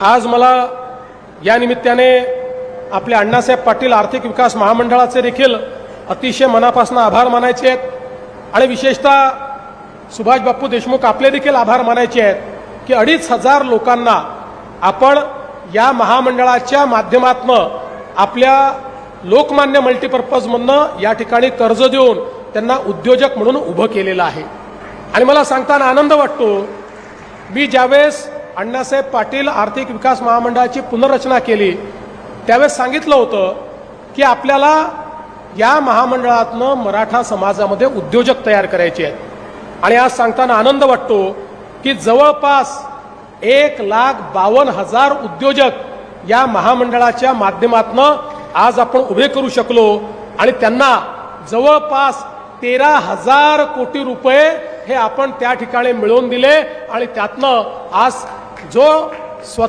आज मला या निमित्ताने आपले अण्णासाहेब पाटील आर्थिक विकास महामंडळाचे देखील अतिशय मनापासून आभार मानायचे आहेत. आणि विशेषतः सुभाष बाप्पू देशमुख आपले देखील आभार मानायचे आहेत की अडीच हजार लोकांना आपण या महामंडळाच्या माध्यमातनं आपल्या लोकमान्य मल्टीपर्पजमधनं या ठिकाणी कर्ज देऊन त्यांना उद्योजक म्हणून उभं केलेलं आहे. आणि मला सांगताना आनंद वाटतो मी ज्यावेळेस अण्णासाहेब पाटील आर्थिक विकास महामंडळाची पुनर्रचना केली. त्यावेळेस सांगितलं होतं की आपल्याला या महामंडळातनं मराठा समाजामध्ये उद्योजक तयार करायचे आहेत. आणि आज सांगताना आनंद वाटतो की जवळपास एक लाख बावन्न हजार उद्योजक या महामंडळाच्या माध्यमातनं आज आपण उभे करू शकलो आणि त्यांना जवळपास तेरा हजार कोटी रुपये हे आपण त्या ठिकाणी मिळवून दिले आणि त्यातनं आज जो स्वतः